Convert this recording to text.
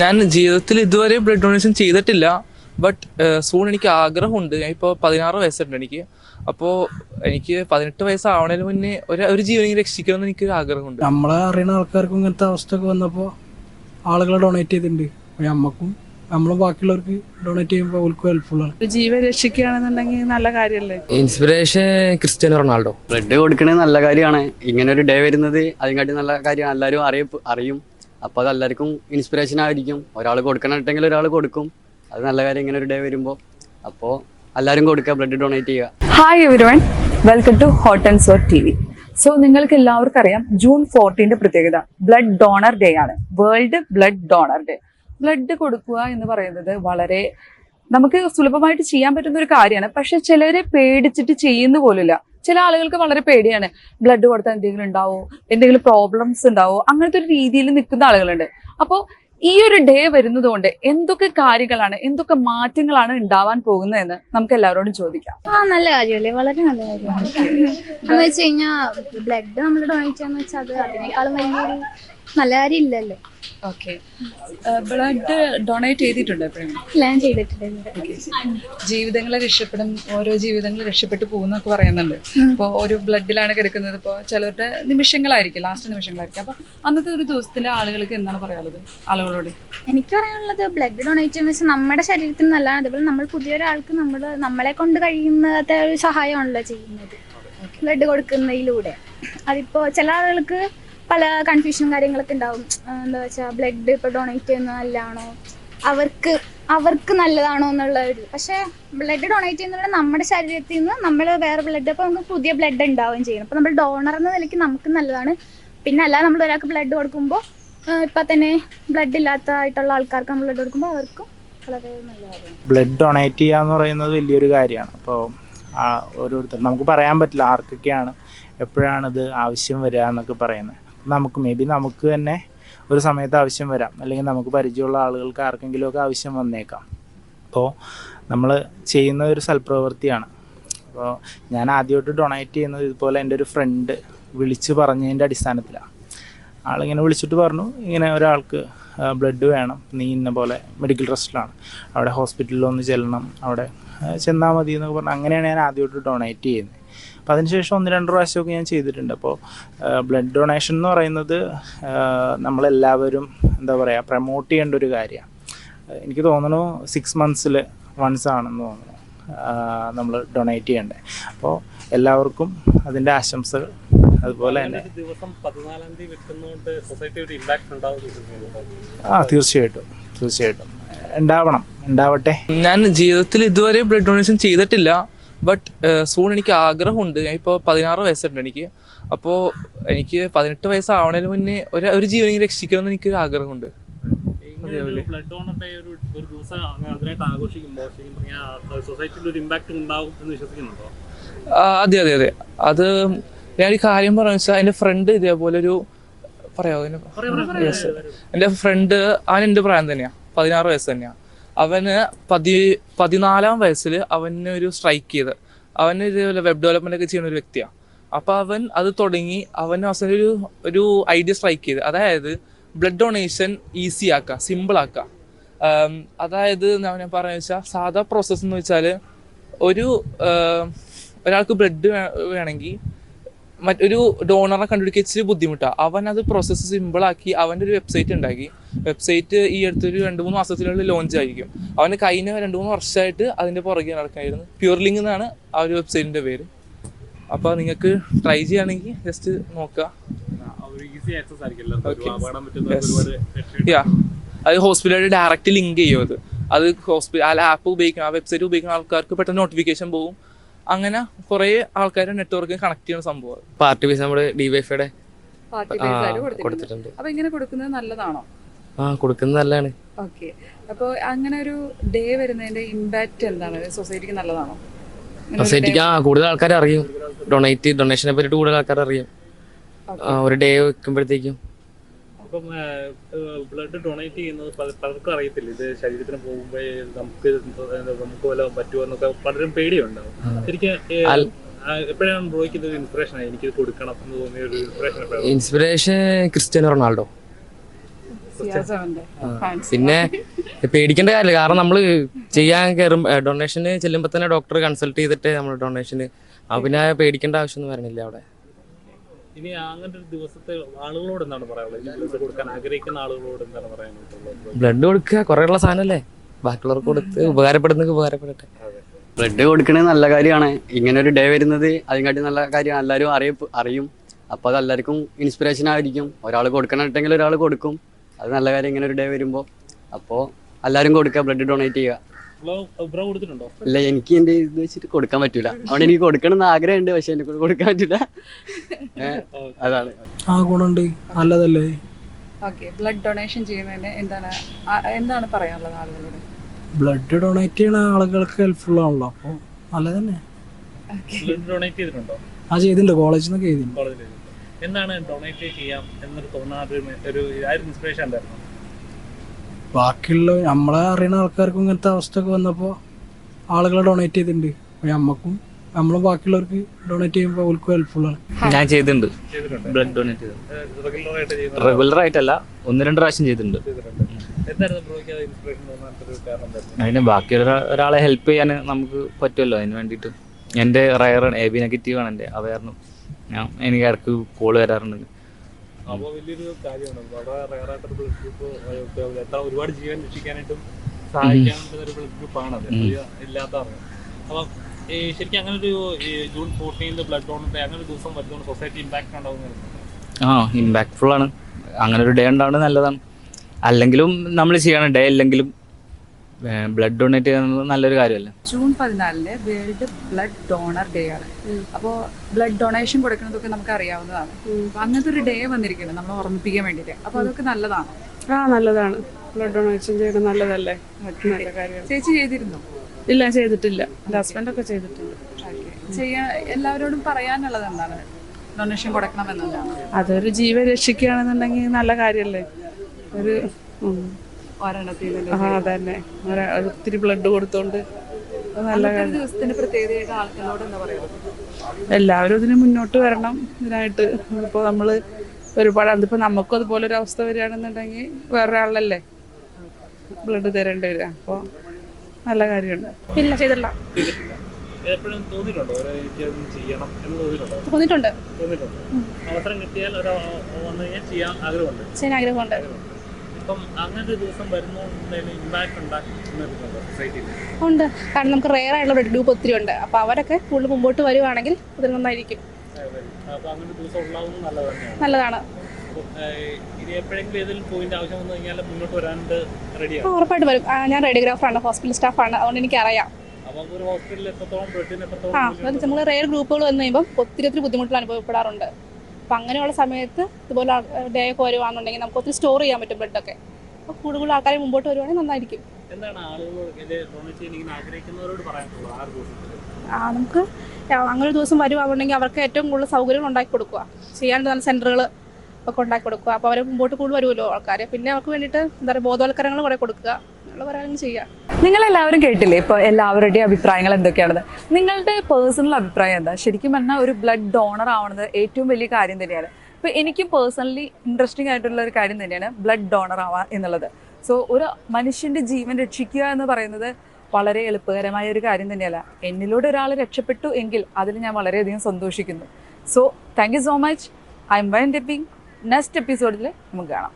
ഞാൻ ജീവിതത്തിൽ ഇതുവരെ ബ്ലഡ് ഡൊണേഷൻ ചെയ്തിട്ടില്ല. ബട്ട് സൂൺ എനിക്ക് ആഗ്രഹമുണ്ട്. ഞാൻ ഇപ്പോൾ പതിനാറ് വയസ്സുണ്ട് എനിക്ക്. അപ്പോൾ എനിക്ക് പതിനെട്ട് വയസ്സാവണതിന് മുന്നേ ഒരു ഒരു ജീവനെ ജീവനെങ്കിലും രക്ഷിക്കണമെന്ന് എനിക്കൊരു ആഗ്രഹമുണ്ട്. നമ്മളെ അറിയുന്ന ആൾക്കാർക്കും ഇങ്ങനത്തെ അവസ്ഥയൊക്കെ വന്നപ്പോൾ ആളുകൾ ഡൊണേറ്റ് ചെയ്തിട്ടുണ്ട്. അപ്പോൾ നമ്മക്കും നമ്മൾ ബാക്കിയുള്ളവർക്ക് ഡൊണേറ്റ് ചെയ്യുമ്പോൾ അവർക്ക് ഹെൽപ്ഫുള്ളാണ് ജീവൻ രക്ഷിക്കുകയാണെന്നുണ്ടെങ്കിൽ നല്ല കാര്യമല്ലേ ഇൻസ്പിറേഷൻ ക്രിസ്ത്യാനോ റൊണാൾഡോ. ബ്ലഡ് കൊടുക്കണേ നല്ല കാര്യമാണ്. ഇങ്ങനെ ഒരു ഡേ വരുന്നത് അതിനെക്കാട്ടി നല്ല കാര്യമാണ്. എല്ലാവരും അറിയ അറിയും. അപ്പോൾ അത് എല്ലാവർക്കും ഇൻസ്പിറേഷൻ ആയിരിക്കും. ഒരാൾ കൊടുക്കണിട്ടെങ്കിൽ ഒരാൾ കൊടുക്കും. അത് നല്ല കാര്യം ഇങ്ങനെ ഒരു ഡേ വരുമ്പോൾ അപ്പോൾ എല്ലാവരും കൊടുക്കുക ബ്ലഡ് ഡൊണേറ്റ് ചെയ്യുക. Hi everyone welcome to hot and so T V so നിങ്ങൾക്ക് എല്ലാവർക്കും അറിയാം ജൂൺ ഫോർട്ടീന്റെ പ്രത്യേകത. ബ്ലഡ് ഡോണർ ഡേ ആണ്. World blood donor day blood കൊടുക്കുക എന്ന് പറയുന്നത് വളരെ നമുക്ക് സുലഭമായിട്ട് ചെയ്യാൻ പറ്റുന്ന ഒരു കാര്യമാണ്. പക്ഷെ ചിലരെ പേടിച്ചിട്ട് ചെയ്യുന്ന പോലില്ല ചില ആളുകൾക്ക് വളരെ പേടിയാണ്. ബ്ലഡ് കൊടുത്താൽ എന്തെങ്കിലും ഉണ്ടാവോ? എന്തെങ്കിലും പ്രോബ്ലംസ് ഉണ്ടാവോ? അങ്ങനത്തെ ഒരു രീതിയിൽ നിൽക്കുന്ന ആളുകളുണ്ട്. അപ്പോൾ ഈ ഒരു ഡേ വരുന്നത് കൊണ്ട് എന്തൊക്കെ കാര്യങ്ങളാണ് എന്തൊക്കെ മാറ്റങ്ങളാണ് ഉണ്ടാവാൻ പോകുന്നതെന്ന് നമുക്ക് എല്ലാവരോടും ചോദിക്കാം. ആ നല്ല കാര്യമല്ലേ? വളരെ നല്ല കാര്യമാണ്. എന്ന് വെച്ച് കഴിഞ്ഞാൽ ബ്ലഡ് നമ്മൾ ഡൊണേറ്റ് ചെയ്യാന്ന് വെച്ചാൽ അത് അതിനേക്കാളും വലിയൊരു നല്ല കാര്യം ഇല്ലല്ലോ ഓക്കെ ബ്ലഡ് ഡൊണേറ്റ് ചെയ്തിട്ടുണ്ട് എപ്പോഴും ഞാൻ ചെയ്തിട്ടില്ല ജീവിതങ്ങളെ രക്ഷപ്പെടും ഓരോ ജീവിതങ്ങൾ രക്ഷപ്പെട്ടു പോകുന്നൊക്കെ പറയുന്നുണ്ട്. ഇപ്പോൾ ഒരു ബ്ലഡിലാണ് കിടക്കുന്നത്. ഇപ്പോൾ ചിലരുടെ നിമിഷങ്ങളായിരിക്കും ലാസ്റ്റ് നിമിഷങ്ങളായിരിക്കും. അപ്പോൾ അന്നത്തെ ഒരു ദിവസത്തിലെ ആളുകൾക്ക് എന്താണ് പറയാനുള്ളത്? ആളുകളോട്. എനിക്ക് പറയാനുള്ളത് ബ്ലഡ് ഡൊണേറ്റ് ചെയ്യുന്ന വെച്ചാൽ നമ്മുടെ ശരീരത്തിന് നല്ലതാണ്. അതുപോലെ നമ്മൾ പുതിയൊരാൾക്ക് നമ്മൾ നമ്മളെ കൊണ്ട് കഴിയുന്നത്തെ ഒരു സഹായമാണല്ലോ ചെയ്യുന്നത്. ബ്ലഡ് കൊടുക്കുന്നതിലൂടെ. അതിപ്പോ ചില ആളുകൾക്ക് പല കൺഫ്യൂഷനും കാര്യങ്ങളൊക്കെ ഉണ്ടാവും. എന്താ വെച്ചാൽ ബ്ലഡ് ഇപ്പൊ ഡൊണേറ്റ് ചെയ്യുന്നത് നല്ലതാണോ അവർക്ക് അവർക്ക് നല്ലതാണോ എന്നുള്ള ഒരു പക്ഷേ ബ്ലഡ് ഡൊണേറ്റ് ചെയ്യുന്നത് നമ്മുടെ ശരീരത്തിൽ നിന്ന് നമ്മൾ വേറെ ബ്ലഡ് അപ്പോൾ നമുക്ക് പുതിയ ബ്ലഡ് ഉണ്ടാവുകയും ചെയ്യണം അപ്പോൾ നമ്മൾ ഡോണർ എന്ന നിലയ്ക്ക് നമുക്ക് നല്ലതാണ്. പിന്നെ അല്ല നമ്മൾ ഒരാൾക്ക് ബ്ലഡ് കൊടുക്കുമ്പോൾ ഇപ്പം തന്നെ ബ്ലഡ് ഇല്ലാത്തതായിട്ടുള്ള ആൾക്കാർക്ക് നമ്മൾ ബ്ലഡ് കൊടുക്കുമ്പോൾ അവർക്കും വളരെ നല്ലതാണ് ബ്ലഡ് ഡൊണേറ്റ് ചെയ്യുക എന്ന് പറയുന്നത് വലിയൊരു കാര്യമാണ്. അപ്പോൾ ഓരോരുത്തർ നമുക്ക് പറയാൻ പറ്റില്ല ആർക്കൊക്കെയാണ് എപ്പോഴാണ് ഇത് ആവശ്യം വരിക എന്നൊക്കെ പറയുന്നത്. നമുക്ക് മേ ബി നമുക്ക് തന്നെ ഒരു സമയത്ത് ആവശ്യം വരാം. അല്ലെങ്കിൽ നമുക്ക് പരിചയമുള്ള ആളുകൾക്ക് ആർക്കെങ്കിലുമൊക്കെ ആവശ്യം വന്നേക്കാം. അപ്പോൾ നമ്മൾ ചെയ്യുന്ന ഒരു സൽപ്രവൃത്തിയാണ് അപ്പോൾ ഞാൻ ആദ്യമായിട്ട് ഡൊണേറ്റ് ചെയ്യുന്നത് ഇതുപോലെ എന്റെ ഒരു ഫ്രണ്ട് വിളിച്ച് പറഞ്ഞതിന്റെ അടിസ്ഥാനത്തിലാണ് ആളിങ്ങനെ വിളിച്ചിട്ട് പറഞ്ഞു ഇങ്ങനെ ഒരാൾക്ക് ബ്ലഡ് വേണം. നീ ഇന്ന പോലെ മെഡിക്കൽ ട്രസ്റ്റിലാണ് അവിടെ ഹോസ്പിറ്റലിൽ ഒന്ന് ചെല്ലണം. അവിടെ ചെന്നാൽ മതി എന്നൊക്കെ പറഞ്ഞു. അങ്ങനെയാണ് ഞാൻ ആദ്യമായിട്ട് ഡൊണേറ്റ് ചെയ്യുന്നത്. അപ്പോൾ അതിനുശേഷം ഒന്ന് രണ്ട് പ്രാവശ്യമൊക്കെ ഞാൻ ചെയ്തിട്ടുണ്ട്. അപ്പോൾ ബ്ലഡ് ഡൊണേഷൻ എന്ന് പറയുന്നത് നമ്മളെല്ലാവരും എന്താ പറയുക പ്രമോട്ട് ചെയ്യേണ്ട ഒരു കാര്യമാണ്. എനിക്ക് തോന്നുന്നു സിക്സ് മന്ത്സിൽ വൺസ് ആണെന്ന് തോന്നുന്നു നമ്മൾ ഡൊണേറ്റ് ചെയ്യേണ്ടത്. അപ്പോൾ എല്ലാവർക്കും അതിന്റെ ആശംസകൾ. അതുപോലെ തന്നെ. ആ തീർച്ചയായിട്ടും തീർച്ചയായിട്ടും. ഉണ്ടാവണം ഉണ്ടാവട്ടെ. ഞാൻ ജീവിതത്തിൽ ഇതുവരെ ബ്ലഡ് ഡൊണേഷൻ ചെയ്തിട്ടില്ല ബട്ട് സൂൺ എനിക്ക് ആഗ്രഹമുണ്ട്. ഞാൻ ഇപ്പോൾ പതിനാറ് വയസ്സുണ്ട് എനിക്ക്. അപ്പോൾ എനിക്ക് പതിനെട്ട് വയസ്സാവണതിന് മുന്നേ ഒരു ഒരു ജീവനെ രക്ഷിക്കണമെന്ന് എനിക്കൊരു ആഗ്രഹമുണ്ട്. അതെ അതെ അതെ. അത് ഞാൻ ഒരു കാര്യം പറഞ്ഞു വെച്ചാൽ എന്റെ ഫ്രണ്ട് ഇതേപോലെ ഒരു പറയാമോ എന്റെ എന്റെ ഫ്രണ്ട് അവൻ എന്റെ പ്രായം തന്നെയാ പതിനാറ് വയസ്സ് തന്നെയാണ് അവന് പതി പതിനാലാം വയസ്സിൽ അവന് ഒരു സ്ട്രൈക്ക് ചെയ്ത്. അവന് ഇതേപോലെ വെബ് ഡെവലപ്മെന്റ് ഒക്കെ ചെയ്യുന്ന ഒരു വ്യക്തിയാ. അപ്പോൾ അവൻ അത് തുടങ്ങി അവന് അവസാനം ഒരു ഒരു ഐഡിയ സ്ട്രൈക്ക് ചെയ്ത്. അതായത് ബ്ലഡ് ഡൊണേഷൻ ഈസി ആക്കുക സിമ്പിൾ ആക്ക. അതായത് ഞാൻ ഞാൻ പറഞ്ഞു വെച്ചാൽ സാധാ പ്രോസസ്സ് എന്ന് വെച്ചാൽ ഒരു ഒരാൾക്ക് ബ്ലഡ് വേണമെങ്കിൽ മറ്റൊരു ഡോണറെ കണ്ടുപിടിക്കുക ഇച്ചിരി ബുദ്ധിമുട്ടാണ് അവൻ അത് പ്രോസസ്സ് സിമ്പിളാക്കി അവന്റെ ഒരു വെബ്സൈറ്റ് ഉണ്ടാക്കി. വെബ്സൈറ്റ് ഈ അടുത്തൊരു രണ്ട് മൂന്ന് മാസത്തിനുള്ളിൽ ലോഞ്ച് ആയിരിക്കും. അവന്റെ കഴിഞ്ഞ രണ്ട് മൂന്ന് വർഷമായിട്ട് അതിന്റെ പുറകെ നടക്കായിരുന്നു. പ്യൂർലിംഗ് എന്നാണ് ആ ഒരു വെബ്സൈറ്റിന്റെ പേര്. അപ്പോൾ നിങ്ങൾക്ക് ട്രൈ ചെയ്യുകയാണെങ്കിൽ ജസ്റ്റ് നോക്കുക. അത് ഹോസ്പിറ്റലായിട്ട് ഡയറക്റ്റ് ലിങ്ക് ചെയ്യും അത്. അത് ഹോസ്പിറ്റൽ ആ ആപ്പ് ഉപയോഗിക്കുന്ന ആ വെബ്സൈറ്റ് ഉപയോഗിക്കുന്ന ആൾക്കാർക്ക് പെട്ടെന്ന് നോട്ടിഫിക്കേഷൻ പോകും. അങ്ങനെ കുറേ ആൾക്കാരെ നെറ്റ്വർക്ക് കണക്ട് ചെയ്യുന്ന സംഭവം. പാർട്ടി പൈസ നമ്മുടെ ഡിവൈഫൈയുടെ കൊടുത്തിട്ടുണ്ട്. അപ്പൊ ഇങ്ങനെ കൊടുക്കുന്നത് നല്ലതാണോ? ആ കൊടുക്കുന്നത് നല്ലതാണ്. ഓക്കെ. അപ്പോൾ അങ്ങനെ ഒരു ഡേ വരുന്നതിന്റെ ഇമ്പാക്റ്റ് എന്താണ്? സൊസൈറ്റിക്ക് നല്ലതാണോ? സൊസൈറ്റിക്ക് ആ കൂടുതൽ ആൾക്കാർ അറിയും. ഡൊണേറ്റ് ഡൊണേഷനെ പറ്റിയിട്ട് കൂടുതൽ ആൾക്കാർ അറിയും. ഒരു ഡേ വെക്കുമ്പോഴത്തേക്കും അപ്പം ബ്ലഡ് ഡൊണേറ്റ് ചെയ്യുന്നത് പല- പലർക്കും അറിയത്തില്ല. ഇത് ശരീരത്തിന് പോകുമ്പോ നമുക്ക് നമുക്ക് വല്ല പറ്റുമോ എന്നൊക്കെ പലരും പേടിയുണ്ടാവും. ശരിക്കും എപ്പോഴാണ് ബ്രോയ്ക്ക് ഇത് ഇൻസ്പിറേഷൻ ആയി? എനിക്ക് കൊടുക്കണം എന്ന് തോന്നിയ ഒരു ഇൻസ്പിറേഷൻ ഇൻസ്പിറേഷൻ ക്രിസ്ത്യാനോ റൊണാൾഡോ. പിന്നെ പേടിക്കേണ്ട കാര്യമില്ല. കാരണം നമ്മൾ ചെയ്യാൻ കയറും ഡൊണേഷന് ചെല്ലുമ്പോൾ തന്നെ ഡോക്ടർ കൺസൾട്ട് ചെയ്തിട്ട് നമ്മൾ ഡൊണേഷന് അപ്പം പിന്നെ പേടിക്കേണ്ട ആവശ്യമൊന്നും വരണില്ല അവിടെ. ഇനി അങ്ങനെ ഒരു ദിവസത്തെ ആളുകളോട് എന്താണ് പറയാനുള്ളത്? ബ്ലഡ് കൊടുക്കാൻ ആഗ്രഹിക്കുന്ന ആളുകളോട് എന്താണ് പറയാനുള്ളത്? ബ്ലഡ് കൊടുക്കുക കുറേയുള്ള ഉള്ള സാധനമല്ലേ? ബാക്കിയുള്ളവർക്ക് കൊടുത്ത് ഉപകാരപ്പെടുന്നെങ്കിൽ ഉപകാരപ്പെടട്ടെ. ബ്ലഡ് കൊടുക്കണേ നല്ല കാര്യമാണ്. ഇങ്ങനെ ഒരു ഡേ വരുന്നത് അതിനെക്കാട്ടി നല്ല കാര്യമാണ്. എല്ലാവരും അറിയപ്പ് അറിയും. അപ്പോൾ അത് എല്ലാവർക്കും ഇൻസ്പിറേഷൻ ആയിരിക്കും. ഒരാൾ കൊടുക്കണിട്ടെങ്കിൽ ഒരാൾ കൊടുക്കും. അത് നല്ല കാര്യം ഇങ്ങനെ ഒരു ഡേ വരുമ്പോൾ അപ്പോൾ എല്ലാവരും കൊടുക്കുക ബ്ലഡ് ഡൊണേറ്റ് ചെയ്യുക. ബ്രോ കൊടുത്തിട്ടുണ്ടോ? ഇല്ല എനിക്ക് എന്റെ ഇത് വെച്ചിട്ട് കൊടുക്കാൻ പറ്റൂല. അതുകൊണ്ട് എനിക്ക് കൊടുക്കണം എന്ന് ആഗ്രഹമുണ്ട് പക്ഷെ എന്നെ കൊണ്ട് കൊടുക്കാൻ പറ്റൂല. അതാണ്. ആ ഗുണമുണ്ട്. നല്ലതല്ലേ? ഓക്കെ ബ്ലഡ് ഡൊണേഷൻ ചെയ്യുന്നതിന് എന്താണ് എന്താണ് പറയാനുള്ളത് ആളുകളോട്? ബ്ലഡ് ഡൊണേറ്റ് ചെയ്യുന്ന ആളുകൾക്ക് ഹെൽപ്ഫുൾ ആണല്ലോ അപ്പോൾ നല്ലതന്നെ. ബ്ലഡ് ഡൊണേറ്റ് ചെയ്തിട്ടുണ്ടോ? ആ ചെയ്തിട്ടുണ്ട്. കോളേജിൽ നിന്നൊക്കെ ചെയ്തിട്ടുണ്ട്. എന്താണ് ഡൊണേറ്റ് ചെയ്യാം എന്നൊരു തോന്നാറ് ഒരു ഇൻസ്പിറേഷൻ ഉണ്ടായിരുന്നു? ബാക്കിയുള്ള നമ്മളെ അറിയുന്ന ആൾക്കാർക്കും ഇങ്ങനത്തെ അവസ്ഥ ഒക്കെ വന്നപ്പോൾ ആളുകൾ ഡൊണേറ്റ് ചെയ്തിട്ടുണ്ട്. അപ്പോൾ നമ്മക്കും നമ്മളും ബാക്കിയുള്ളവർക്ക് ഡൊണേറ്റ് ചെയ്യുമ്പോൾ അവർക്ക് ഹെൽപ്ഫുൾ ആണ്. ഞാൻ ചെയ്തിട്ടുണ്ട്. ചെയ്തിട്ടുണ്ട്. ബ്ലഡ് ഡൊണേറ്റ് ചെയ്തിട്ടുണ്ട് റെഗുലർ ആയിട്ടല്ല ഒന്ന് രണ്ട് പ്രാവശ്യം ചെയ്തിട്ടുണ്ട്. അതിന് ബാക്കിയുള്ള ഒരാളെ ഹെൽപ്പ് ചെയ്യാൻ നമുക്ക് പറ്റുമല്ലോ അതിന് വേണ്ടിയിട്ട്. എന്റെ റയർ എ ബി നെഗറ്റീവ് ആണ് എന്റെ അത് കാരണം ഞാൻ എനിക്ക് ഇടയ്ക്ക് കോൾ വരാറുണ്ട്. അപ്പോൾ വലിയൊരു കാര്യമാണ്. വളരെ റയറായിട്ടൊരു ബ്ലഡ് ഗ്രൂപ്പ് എത്ര ഒരുപാട് ജീവൻ രക്ഷിക്കാനായിട്ടും സഹായിക്കാനുള്ള ഒരു ബ്ലഡ് ഗ്രൂപ്പാണ് അത്. ഇല്ലാത്തതാണ്. അപ്പം ഈ ശരിക്കും അങ്ങനെ ഒരു ജൂൺ ഫോർട്ടീൻ ബ്ലഡ് ഡോണർ അങ്ങനെ ഒരു ദിവസം വരുന്നതുകൊണ്ട് സൊസൈറ്റി ഇമ്പാക്ട് ഉണ്ടാവുന്ന ആ ഇമ്പാക്ട്ഫുൾ ആണ്. അങ്ങനെ ഒരു ഡേ ഉണ്ടാവുന്നത് നല്ലതാണ്. അല്ലെങ്കിലും നമ്മൾ ചെയ്യണം ഡേ അല്ലെങ്കിലും ബ്ലഡ് ഡൊണേറ്റ് ചെയ്യുന്നത് നല്ലൊരു കാര്യമല്ലേ? ജൂൺ പതിനാലിന് വേൾഡ് ബ്ലഡ് ഡോണർ ഡേ ആണ്. അപ്പോൾ ബ്ലഡ് ഡൊണേഷൻ കൊടുക്കുന്നതൊക്കെ നമുക്ക് അറിയാവുന്നതാണ്. അങ്ങനത്തെ ഒരു ഡേ വന്നിരിക്കുന്നത് നമ്മൾ ഓർമ്മിപ്പിക്കാൻ വേണ്ടിയിട്ട്. അപ്പോൾ അതൊക്കെ നല്ലതാണ്? ആ നല്ലതാണ്. ബ്ലഡ് ഡൊണേഷൻ ചെയ്യുന്നത് നല്ലതല്ലേ? നല്ല കാര്യമാണ്. ചേച്ചി ചെയ്തിരുന്നു? ഇല്ല ചെയ്തിട്ടില്ല. ഹസ്ബൻഡ് ഒക്കെ ചെയ്തിട്ടുണ്ട്. ചെയ്യാൻ എല്ലാവരോടും പറയാനുള്ളത് എന്താണ്? ഡൊണേഷൻ കൊടുക്കണം എന്നതാണ് അതൊരു ജീവൻ രക്ഷിക്കുകയാണെന്നുണ്ടെങ്കിൽ നല്ല കാര്യമല്ലേ? ഒരു. ഒരെണ്ണത്തിൽ ആ അതന്നെ. ഒത്തിരി ബ്ലഡ് കൊടുത്തോണ്ട് നല്ല ദിവസത്തിന്റെ പ്രത്യേകതയായിട്ട് ആൾക്കാരോട് എന്താ എല്ലാവരും ഇതിന് മുന്നോട്ട് വരണം ഇതിനായിട്ട്. ഇപ്പോൾ നമ്മൾ ഒരുപാട് അതിപ്പോൾ നമുക്കും അതുപോലെ ഒരു അവസ്ഥ വരികയാണെന്നുണ്ടെങ്കിൽ വേറൊരാളല്ലേ ബ്ലഡ് തരേണ്ടി വരിക. അപ്പോൾ നല്ല കാര്യമുണ്ട്. ഇല്ല ചെയ്തിട്ടില്ല. തോന്നിയിട്ടുണ്ടോ? ചെയ്യാൻ ആഗ്രഹമുണ്ട്. അങ്ങനത്തെ ദിവസം ഉണ്ട്. കാരണം നമുക്ക് റെയർ ആയിട്ടുള്ള ബ്ലഡ് ഗ്രൂപ്പ് ഒത്തിരി ഉണ്ട്. അപ്പോൾ അവരൊക്കെ കൂടുതൽ മുമ്പോട്ട് വരുവാണെങ്കിൽ അത് നന്നായിരിക്കും അപ്പോൾ അങ്ങനെ ഒരു ദിവസം ഉണ്ടാവുന്നത് നല്ലത് നല്ലതാണ്. ഇനി എപ്പോഴെങ്കിലും ഏതെങ്കിലും പോയിന്റ് ആവശ്യം വന്നു കഴിഞ്ഞാൽ വരാണ്ട് റെഡിയാണ് ഉറപ്പായിട്ട് വരും. ഞാൻ റേഡിയോഗ്രാഫറാണ് ഹോസ്പിറ്റൽ സ്റ്റാഫാണ് അതുകൊണ്ട് എനിക്കറിയാം. അപ്പം നമ്മൾ റെയർ ഗ്രൂപ്പുകൾ വന്നു കഴിയുമ്പോൾ ഒത്തിരി ഒത്തിരി ബുദ്ധിമുട്ടുകൾ അനുഭവപ്പെടാറുണ്ട്. അപ്പം അങ്ങനെയുള്ള സമയത്ത് ഇതുപോലെ ഡേ ഒക്കെ വരുവാണെന്നുണ്ടെങ്കിൽ നമുക്ക് ഒത്തിരി സ്റ്റോർ ചെയ്യാൻ പറ്റും ബ്ലഡൊക്കെ അപ്പോൾ കൂടുതൽ ആൾക്കാരെ മുമ്പോട്ട് വരുവാണെങ്കിൽ നന്നായിരിക്കും. ആ നമുക്ക് അങ്ങനെ ഒരു ദിവസം വരുവാണെന്നുണ്ടെങ്കിൽ അവർക്ക് ഏറ്റവും കൂടുതൽ സൗകര്യങ്ങൾ ഉണ്ടാക്കി കൊടുക്കുക. ചെയ്യാൻ നല്ല സെന്ററുകൾ ഒക്കെ ഉണ്ടാക്കി കൊടുക്കുക. അപ്പോൾ അവരെ മുമ്പോട്ട് കൂടുതൽ വരുമല്ലോ ആൾക്കാർ പിന്നെ അവർക്ക് വേണ്ടിയിട്ട് എന്താ പറയുക ബോധവൽക്കരണങ്ങൾ കുറേ കൊടുക്കുക. അങ്ങനെയുള്ള കാര്യങ്ങൾ ചെയ്യുക നിങ്ങൾ എല്ലാവരും കേട്ടില്ലേ? ഇപ്പോൾ എല്ലാവരുടെയും അഭിപ്രായങ്ങൾ എന്തൊക്കെയാണെന്ന്. നിങ്ങളുടെ പേഴ്സണൽ അഭിപ്രായം എന്താ? ശരിക്കും പറഞ്ഞാൽ ഒരു ബ്ലഡ് ഡോണർ ആവുന്നത് ഏറ്റവും വലിയ കാര്യം തന്നെയാണ്. ഇപ്പോൾ എനിക്കും പേഴ്സണലി ഇൻട്രസ്റ്റിംഗ് ആയിട്ടുള്ള ഒരു കാര്യം തന്നെയാണ് ബ്ലഡ് ഡോണർ ആവുക എന്നുള്ളത്. സോ ഒരു മനുഷ്യന്റെ ജീവൻ രക്ഷിക്കുക എന്ന് പറയുന്നത് വളരെ എളുപ്പകരമായ ഒരു കാര്യം തന്നെയല്ല. എന്നിലൂടെ ഒരാൾ രക്ഷപ്പെട്ടു എങ്കിൽ അതിൽ ഞാൻ വളരെയധികം സന്തോഷിക്കുന്നു. So thank you so much I am wine ഡെപ്പിംഗ് നെക്സ്റ്റ് എപ്പിസോഡിൽ നമുക്ക് കാണാം.